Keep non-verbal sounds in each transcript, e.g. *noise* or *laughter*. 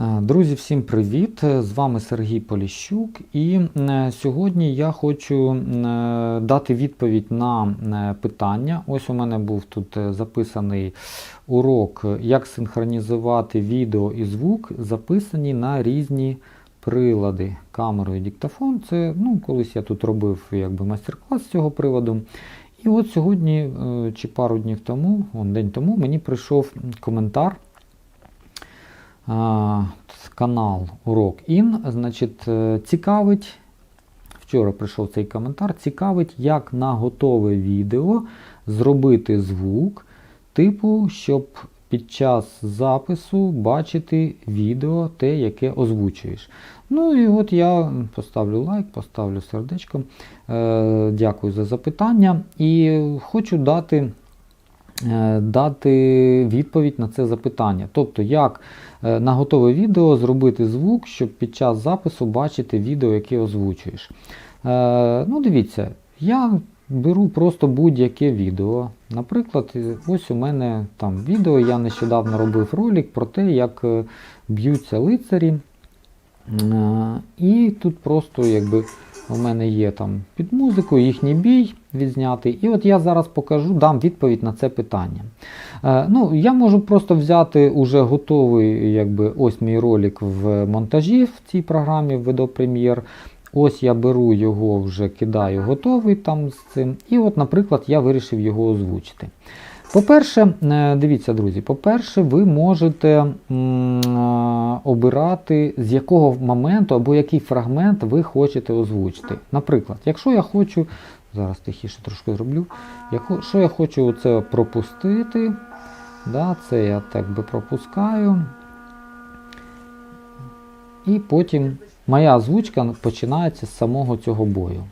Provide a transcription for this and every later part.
Е, Друзі, всім привіт! З вами Сергій Поліщук, і е, сьогодні я хочу е, дати відповідь на е, питання. Ось у мене був тут е, записаний урок, як синхронізувати відео і звук, записані на різні прилади. Камеру і диктофон. Це ну, колись я тут робив якби, майстер-клас з цього приводу. І от сьогодні, е, чи пару днів тому, день тому, мені прийшов коментар. Канал Урок Ін. Значить, е, цікавить. Вчора прийшов цей коментар. Цікавить, як на готове відео зробити звук, типу, щоб під час запису бачити відео, те, яке озвучуєш. Ну і от я поставлю лайк, поставлю сердечко. Е, Дякую за запитання. І хочу дати. Е, Дати відповідь на це запитання. Тобто, як е, на готове відео зробити звук, щоб під час запису бачити відео, яке озвучуєш. Е, ну, дивіться, я беру просто будь-яке відео. Наприклад, ось у мене там відео, я нещодавно робив ролик про те, як б'ються лицарі. І тут просто якби у мене є там під музику їхній бій відзнятий. І от я зараз покажу, дам відповідь на це питання. Е, ну, Я можу просто взяти уже готовий якби, ось мій ролик в монтажі в цій програмі в Premiere. Ось я беру його, вже кидаю готовий там з цим. І от, наприклад, я вирішив його озвучити. По-перше, е, дивіться, друзі, по-перше, ви можете е, обирати, з якого моменту або який фрагмент ви хочете озвучити. Наприклад, якщо я хочу, зараз тихіше трошки зроблю, якщо я хочу це пропустити, да, це я так би пропускаю. І потім моя озвучка починається з самого цього бою.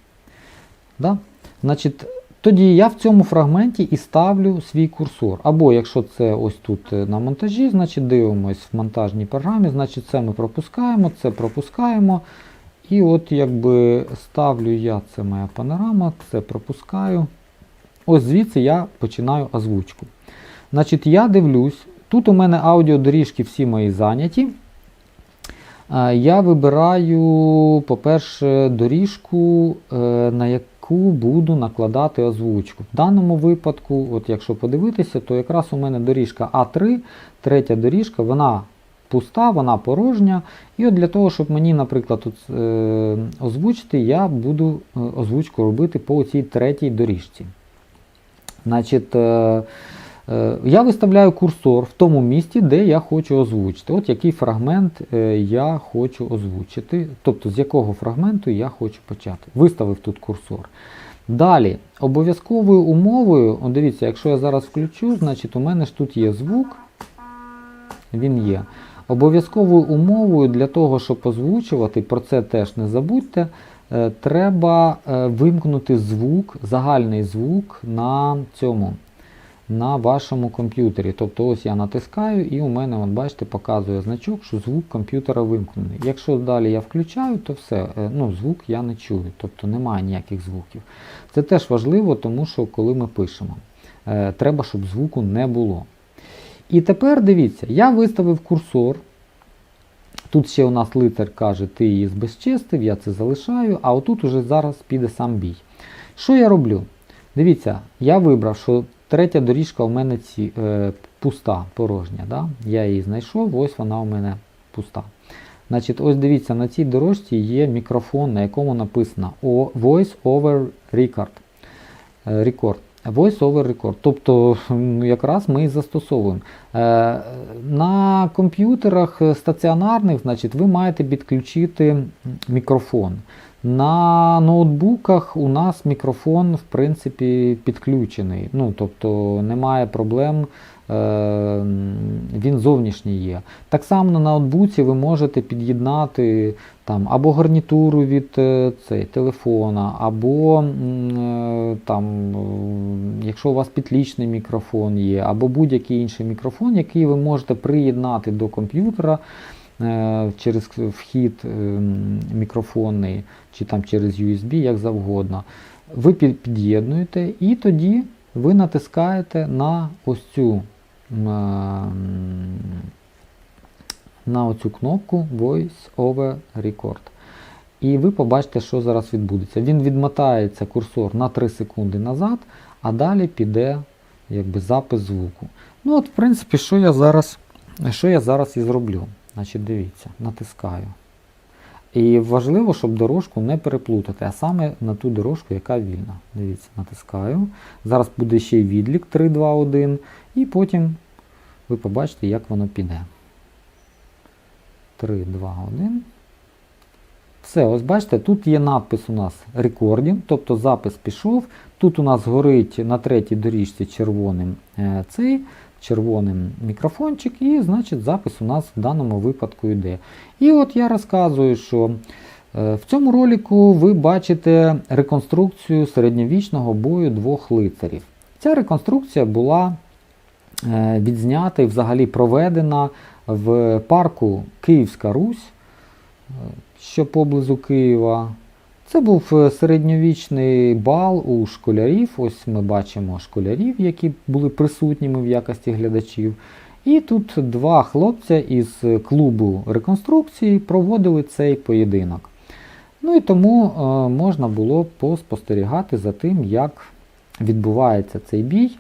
Да? Значить, тоді я в цьому фрагменті і ставлю свій курсор. Або якщо це ось тут е, на монтажі, значить дивимось в монтажній програмі, значить це ми пропускаємо, це пропускаємо. І от якби ставлю я, це моя панорама, це пропускаю. Ось звідси я починаю озвучку. Значить, я дивлюсь, тут у мене аудіодоріжки всі мої зайняті. Е, Я вибираю, по-перше, доріжку, е, на яку буду накладати озвучку. В даному випадку, от якщо подивитися, то якраз у мене доріжка А3, третя доріжка, вона пуста, вона порожня. І от для того, щоб мені, наприклад, тут, е, озвучити, я буду е, озвучку робити по цій третій доріжці. Значить, Е, Я виставляю курсор в тому місці, де я хочу озвучити. От який фрагмент е, я хочу озвучити, тобто з якого фрагменту я хочу почати. Виставив тут курсор. Далі, обов'язковою умовою, дивіться, якщо я зараз включу, значить у мене ж тут є звук. Він є. Обов'язковою умовою для того, щоб озвучувати, про це теж не забудьте, е, треба е, вимкнути звук, загальний звук на цьому на вашому комп'ютері. Тобто ось я натискаю і у мене, от бачите, показує значок, що звук комп'ютера вимкнений. Якщо далі я включаю, то все, е, ну, звук я не чую, тобто немає ніяких звуків. Це теж важливо, тому що коли ми пишемо, е, треба, щоб звуку не було. І тепер дивіться, я виставив курсор. Тут ще у нас лицар каже, ти її збезчестив, я це залишаю, а отут уже зараз піде сам бій. Що я роблю? Дивіться, я вибрав, що третя доріжка у мене ці, е, пуста, порожня. Да? Я її знайшов, ось вона у мене пуста. Значить, ось дивіться, на цій дорожці є мікрофон, на якому написано Voice over Record. Е, Record. Voice over Record. Тобто якраз ми і застосовуємо. Е, на комп'ютерах стаціонарних значить, ви маєте підключити мікрофон. На ноутбуках у нас мікрофон в принципі підключений. Ну, тобто немає проблем, е, він зовнішній є. Так само на ноутбуці ви можете під'єднати там, або гарнітуру від е, цей, телефона, або е, там, якщо у вас підлічний мікрофон є, або будь-який інший мікрофон, який ви можете приєднати до комп'ютера через вхід е, мікрофонний чи там через USB, як завгодно. Ви під'єднуєте і тоді ви натискаєте на ось цю на оцю кнопку Voice Over Record. І ви побачите, що зараз відбудеться. Він відмотається курсор на 3 секунди назад, а далі піде якби, запис звуку. Ну от, в принципі, що я зараз, що я зараз і зроблю. Значить, дивіться, натискаю. І важливо, щоб дорожку не переплутати, а саме на ту дорожку, яка вільна. Дивіться, натискаю. Зараз буде ще й відлік 3, 2, 1, і потім ви побачите, як воно піде. 3, 2, 1. Все, ось бачите, тут є надпис у нас Recording, тобто запис пішов. Тут у нас горить на третій доріжці червоним е, цей червоним мікрофончик, і значить запис у нас в даному випадку йде. І от я розказую, що е, в цьому ролику ви бачите реконструкцію середньовічного бою двох лицарів. Ця реконструкція була е, відзнята і взагалі проведена в парку Київська Русь, е, що поблизу Києва. Це був е, середньовічний бал у школярів. Ось ми бачимо школярів, які були присутніми в якості глядачів. І тут два хлопця із клубу реконструкції проводили цей поєдинок. Ну і тому е, можна було поспостерігати за тим, як відбувається цей бій.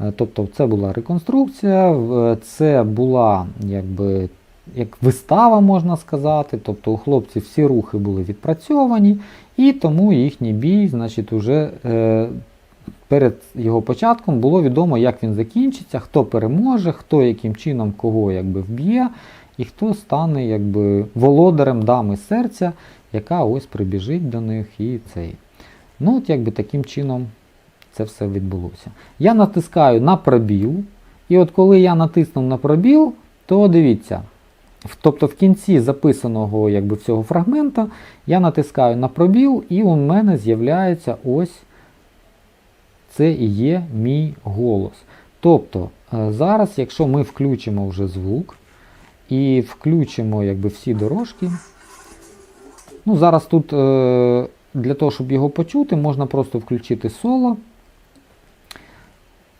Е, Тобто це була реконструкція, це була якби як вистава, можна сказати. Тобто у хлопців всі рухи були відпрацьовані, і тому їхній бій, значить, уже е, перед його початком було відомо, як він закінчиться, хто переможе, хто яким чином кого якби вб'є, і хто стане якби володарем дами серця, яка ось прибіжить до них і цей. Ну, от якби таким чином це все відбулося. Я натискаю на пробіл, і от коли я натиснув на пробіл, то дивіться. Тобто в кінці записаного якби, цього фрагмента я натискаю на пробіл, і у мене з'являється ось це і є мій голос. Тобто е, зараз, якщо ми включимо вже звук і включимо якби, всі дорожки, ну зараз тут е, для того, щоб його почути, можна просто включити соло.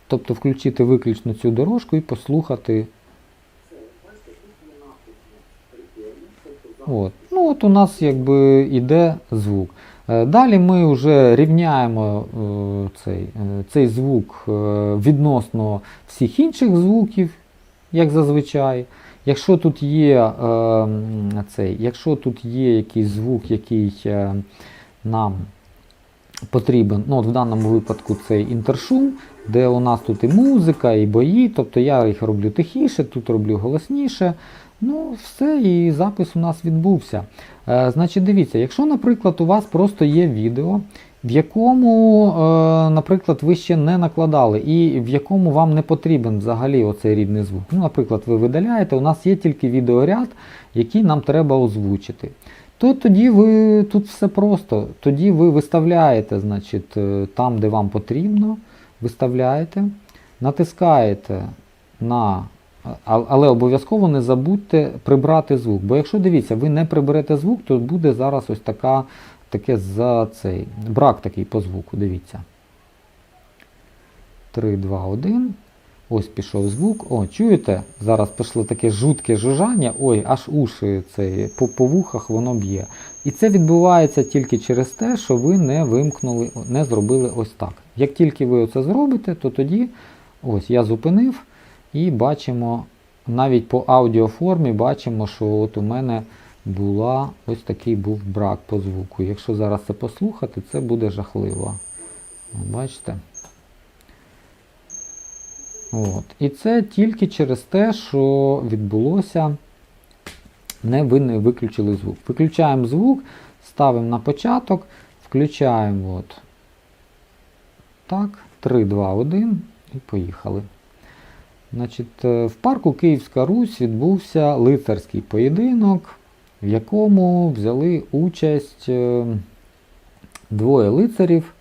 Тобто включити виключно цю дорожку і послухати. От. Ну от у нас якби іде звук. Е, Далі ми вже рівняємо е, цей, е, цей звук відносно всіх інших звуків, як зазвичай. Якщо тут є, е, цей, якщо тут є якийсь звук, який е, нам потрібен, ну от в даному випадку цей інтершум, де у нас тут і музика, і бої, тобто я їх роблю тихіше, тут роблю голосніше. Ну, все, і запис у нас відбувся. Е, значить, дивіться, якщо, наприклад, у вас просто є відео, в якому, е, наприклад, ви ще не накладали, і в якому вам не потрібен взагалі оцей рідний звук. Ну, наприклад, ви видаляєте, у нас є тільки відеоряд, який нам треба озвучити. То тоді ви тут все просто. Тоді ви виставляєте, значить, е, там, де вам потрібно, виставляєте, натискаєте на. Але обов'язково не забудьте прибрати звук. Бо якщо дивіться, ви не приберете звук, то буде зараз ось така, таке за цей брак такий по звуку. Дивіться. 3, 2, 1. Ось пішов звук. О, чуєте? Зараз пішло таке жутке жужжання. Ой, аж уші цей, по, по вухах воно б'є. І це відбувається тільки через те, що ви не вимкнули, не зробили ось так. Як тільки ви це зробите, то тоді ось я зупинив і бачимо, навіть по аудіоформі бачимо, що от у мене була ось такий був брак по звуку. Якщо зараз це послухати, це буде жахливо. Бачите? От. І це тільки через те, що відбулося, не ви не виключили звук. Виключаємо звук, ставимо на початок, включаємо от. Так, 3, 2, 1 і поїхали. Значить, е, в парку Київська Русь відбувся лицарський поєдинок, в якому взяли участь е, двоє лицарів,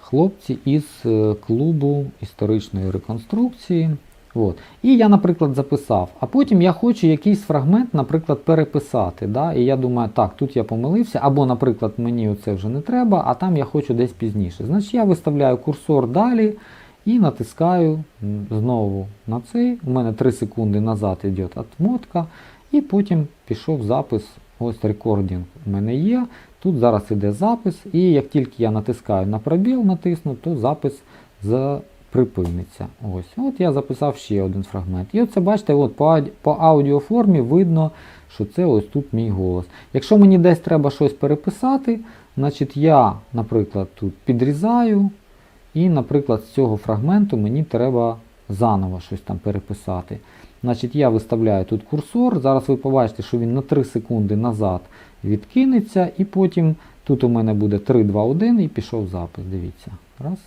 хлопці із е, клубу історичної реконструкції. От. І я, наприклад, записав, а потім я хочу якийсь фрагмент, наприклад, переписати. Да? І я думаю, так, тут я помилився, або, наприклад, мені це вже не треба, а там я хочу десь пізніше. Значить, я виставляю курсор далі натискаю знову на цей. У мене 3 секунди назад йде отмотка. І потім пішов запис. Ось рекординг у мене є. Тут зараз іде запис, і як тільки я натискаю на пробіл, натисну, то запис припиниться. Ось. От я записав ще один фрагмент. І оце бачите, от по, по аудіоформі видно, що це ось тут мій голос. Якщо мені десь треба щось переписати, значить я, наприклад, тут підрізаю, і, наприклад, з цього фрагменту мені треба заново щось там переписати. Значить, я виставляю тут курсор. Зараз ви побачите, що він на 3 секунди назад відкинеться, і потім тут у мене буде 3, 2, 1 і пішов запис. Дивіться. Раз.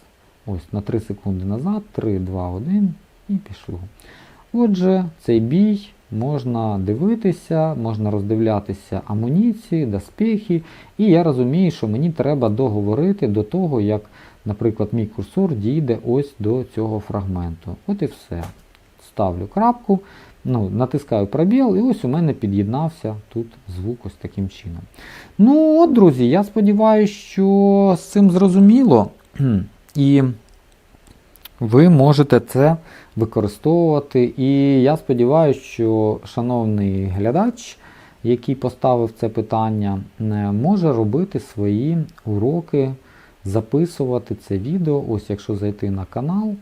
Ось на 3 секунди назад, 3, 2, 1 і пішло. Отже, цей бій можна дивитися, можна роздивлятися амуніції, доспехи. І я розумію, що мені треба договорити до того, як, наприклад, мій курсор дійде ось до цього фрагменту. От і все. Ставлю крапку, ну, натискаю пробіл, і ось у мене під'єднався тут звук ось таким чином. Ну от, друзі, я сподіваюся, що з цим зрозуміло. *clears throat* І ви можете це використовувати. І я сподіваюся, що шановний глядач, який поставив це питання, може робити свої уроки, записувати це відео. Ось якщо зайти на канал.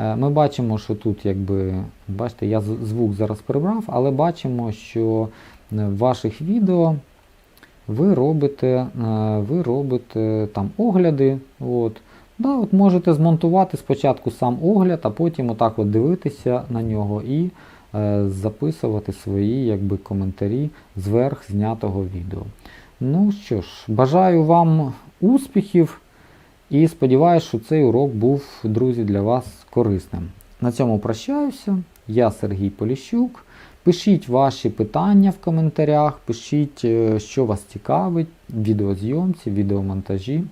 Е, Ми бачимо, що тут, якби, бачите, я звук зараз прибрав, але бачимо, що е, в ваших відео ви робите, е, ви робите там огляди. От. Да, от можете змонтувати спочатку сам огляд, а потім отак от дивитися на нього і е, записувати свої якби, коментарі зверх знятого відео. Ну що ж, бажаю вам успіхів і сподіваюся, що цей урок був, друзі, для вас корисним. На цьому прощаюся. Я Сергій Поліщук. Пишіть ваші питання в коментарях, пишіть, е, що вас цікавить, відеозйомці, відеомонтажі.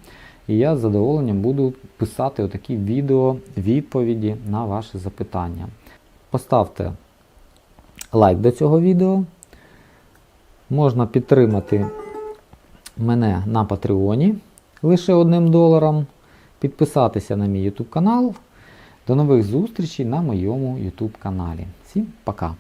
І я з задоволенням буду писати отакі відео відповіді на ваші запитання. Поставте лайк до цього відео. Можна підтримати мене на Патреоні лише одним доларом. Підписатися на мій YouTube канал. До нових зустрічей на моєму YouTube каналі. Всім пока!